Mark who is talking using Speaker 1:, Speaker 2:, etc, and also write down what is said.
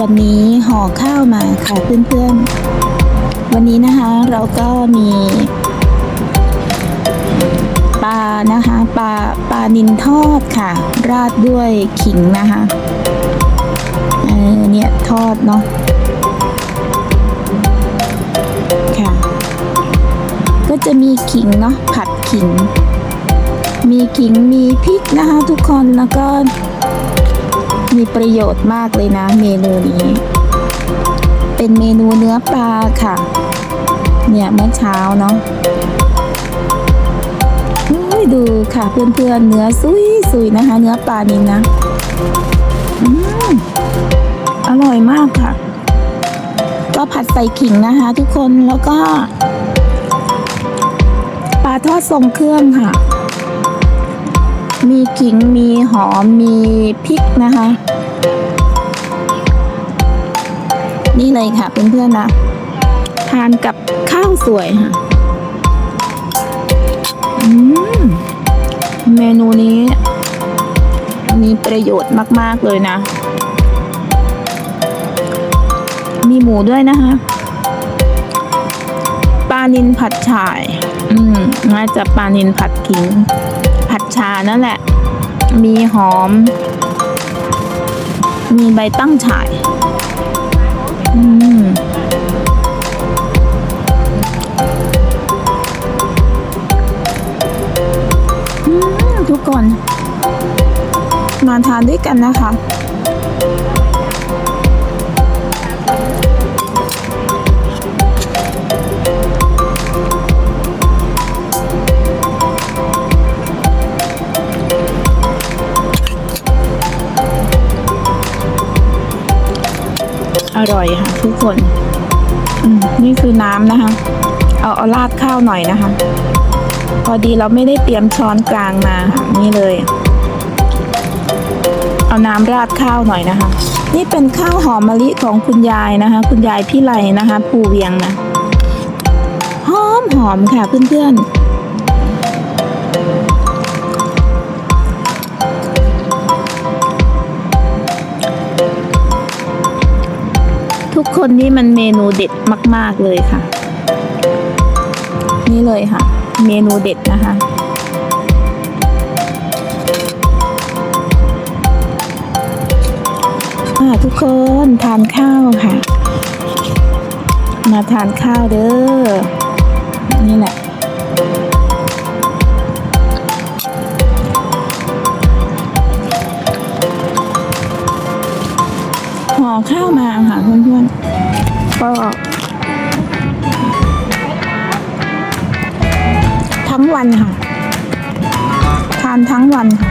Speaker 1: วันนี้ห่อข้าวมาค่ะเพื่อนๆ วันนี้นะคะเราก็มีปลานะคะปลาปลานินทอดค่ะ ราดด้วยขิงนะคะเออเนี่ยทอดเนาะค่ะ ก็จะมีขิงเนาะผัดขิง มีขิงมีพริกนะคะทุกคนแล้วก็ มีประโยชน์มากเลยนะเมนูนี้ เป็นเมนูเนื้อปลาค่ะ เนี่ยเมื่อเช้าเนาะอุ้ยดูค่ะเพื่อนๆเนื้อซุยซุยๆนะคะ เนื้อปลานี่นะอืมอร่อยมากค่ะ ก็ผัดใส่ขิงนะคะ ทุกคนแล้วก็ ปลาทอดทรงเครื่องค่ะ มีขิง มีหอม มีพริกนะคะ นี่เลยค่ะเพื่อนๆนะ ทานกับข้าวสวยค่ะมเมนูนี้ มีประโยชน์มาก ๆ เลยนะ มีหมูด้วยนะคะานินผัดฉ่าย อืมน่าจะปลานินผัดขิง ผัดชานั่นแหละ มีหอม มีใบตั้งฉ่าย อืมอืมทุกคน มาทานด้วยกันนะคะ ร่อยค่ะ ทุกคน อืมนี่คือน้ำนะคะ เอาเอาราดข้าวหน่อยนะคะ พอดีเราไม่ได้เตรียมช้อนกลางมาค่ะนี่เลย เอาน้ำราดข้าวหน่อยนะคะ นี่เป็นข้าวหอมมะลิของคุณยายนะคะ คุณยายพี่ไลนะคะ ภูเวียงนะหอมหอมค่ะเพื่อนๆ คนนี่มันเมนูเด็ดมาก ๆเลยค่ะ นี่เลยค่ะ เมนูเด็ดนะคะทุกคนทานข้าวค่ะ มาทานข้าวเด้อ อข้าวมาค่ะเพื่อนๆก็ทั้งวันค่ะ ทานทั้งวันค่ะ